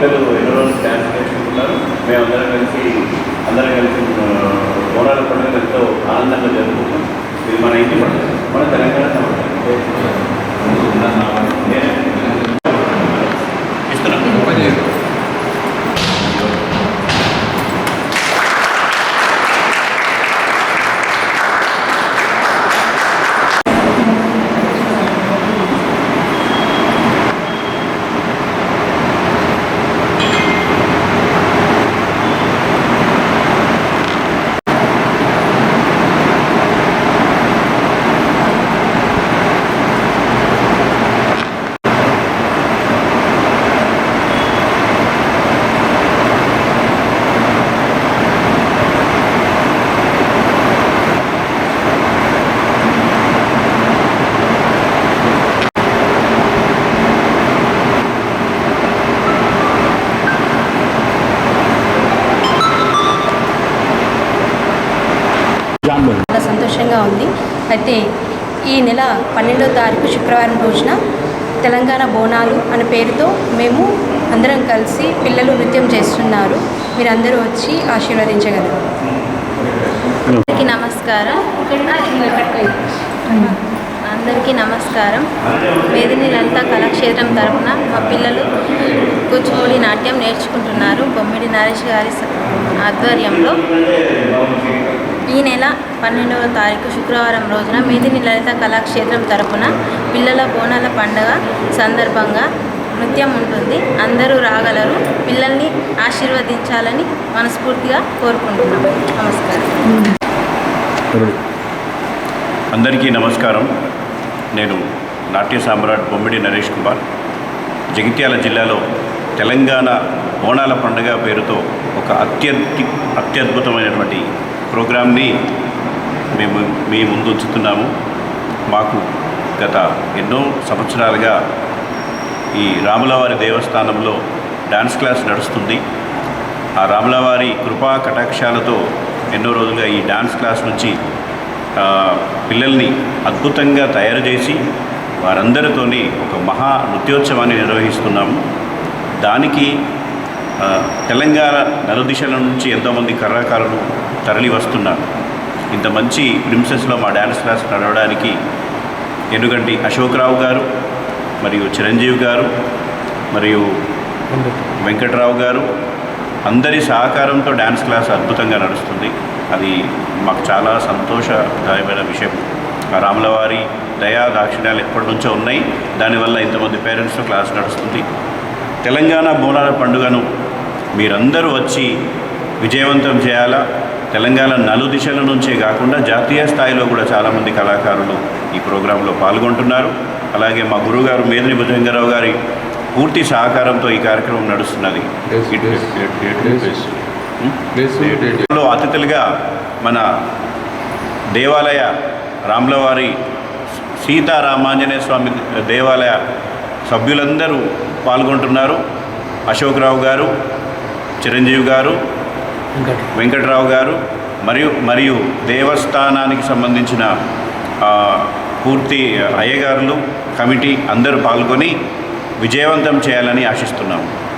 పిల్లలు ఎన్నో రోజులు డ్యాన్స్ నేర్చుకుంటున్నారు మేము అందరం కలిసి అందరం కలిసి ఆ, పండుగ ఎంతో ఆనందంగా జరుపుకుంటాం ఇది మన ఇంటి పండుగ చాలా సంతోషంగా ఉంది. అయితే ఈ నెల పన్నెండో తారీఖు శుక్రవారం రోజున తెలంగాణ బోనాలు అనే పేరుతో మేము అందరం కలిసి పిల్లలు నృత్యం చేస్తున్నారు. మీరందరూ వచ్చి ఆశీర్వదించగలరు. అందరికీ నమస్కారం. అందరికీ నమస్కారం. వేదిని లలిత కళాక్షేత్రం తరపున మా పిల్లలు కూచిపూడి నాట్యం నేర్చుకుంటున్నారు. బొమ్మిడి నరేష్ గారి ఆధ్వర్యంలో ఈ నెల పన్నెండవ తారీఖు శుక్రవారం రోజున మేదిని లలిత కళాక్షేత్రం తరపున పిల్లల బోనాల పండగ సందర్భంగా నృత్యం ఉంటుంది. అందరూ రాగలరు. పిల్లల్ని ఆశీర్వదించాలని మనస్ఫూర్తిగా కోరుకుంటున్నాం. నమస్కారం. అందరికీ నమస్కారం. నేను నాట్య సామ్రాట్ బొమ్మిడి నరేష్ కుమార్. జగిత్యాల జిల్లాలో తెలంగాణ ఓణాల పండుగ పేరుతో ఒక అత్యంత అత్యద్భుతమైనటువంటి ప్రోగ్రామ్ని మేము మీ ముందు ఉంచుతున్నాము. మాకు గత ఎన్నో సంవత్సరాలుగా ఈ రాములవారి దేవస్థానంలో డాన్స్ క్లాస్ నడుస్తుంది. ఆ రాములవారి కృపా కటాక్షాలతో ఎన్నో రోజులుగా ఈ డాన్స్ క్లాస్ నుంచి పిల్లల్ని అద్భుతంగా తయారు చేసి వారందరితోని ఒక మహా నృత్యోత్సవాన్ని నిర్వహిస్తున్నాము. దానికి తెలంగాణ నలుదిశల నుంచి ఎంతోమంది కళాకారులు తరలి వస్తున్నారు. ఇంత మంచి ప్రిన్సెస్లో మా డ్యాన్స్ క్లాస్ నడవడానికి ఎందుకంటే అశోక్రావు గారు మరియు చిరంజీవి గారు మరియు వెంకట్రావు గారు అందరి సహకారంతో డ్యాన్స్ క్లాస్ అద్భుతంగా నడుస్తుంది. అది మాకు చాలా సంతోషదాయమైన విషయం. ఆ రాములవారి దయా దాక్షిణ్యాలు ఎప్పటి నుంచో ఉన్నాయి. దానివల్ల ఇంతమంది పేరెంట్స్తో క్లాస్ నడుస్తుంది. తెలంగాణ బోనాల పండుగను మీరందరూ వచ్చి విజయవంతం చేయాలా? తెలంగాణ నలుదిశల నుంచే కాకుండా జాతీయ స్థాయిలో కూడా చాలామంది కళాకారులు ఈ ప్రోగ్రాంలో పాల్గొంటున్నారు. అలాగే మా గురువుగారు మేదిని భుజంగరావు గారి పూర్తి సహకారంతో ఈ కార్యక్రమం నడుస్తున్నది. అతిథులుగా మన దేవాలయ రాములవారి సీతారామాంజనేయ స్వామి దేవాలయ సభ్యులందరూ పాల్గొంటున్నారు. అశోక్రావు గారు చిరంజీవి గారు వెంకట్రావు. గారు మరియు మరియు దేవస్థానానికి సంబంధించిన పూర్తి అయ్యగారులు కమిటీ అందరూ పాల్గొని విజయవంతం చేయాలని ఆశిస్తున్నాము.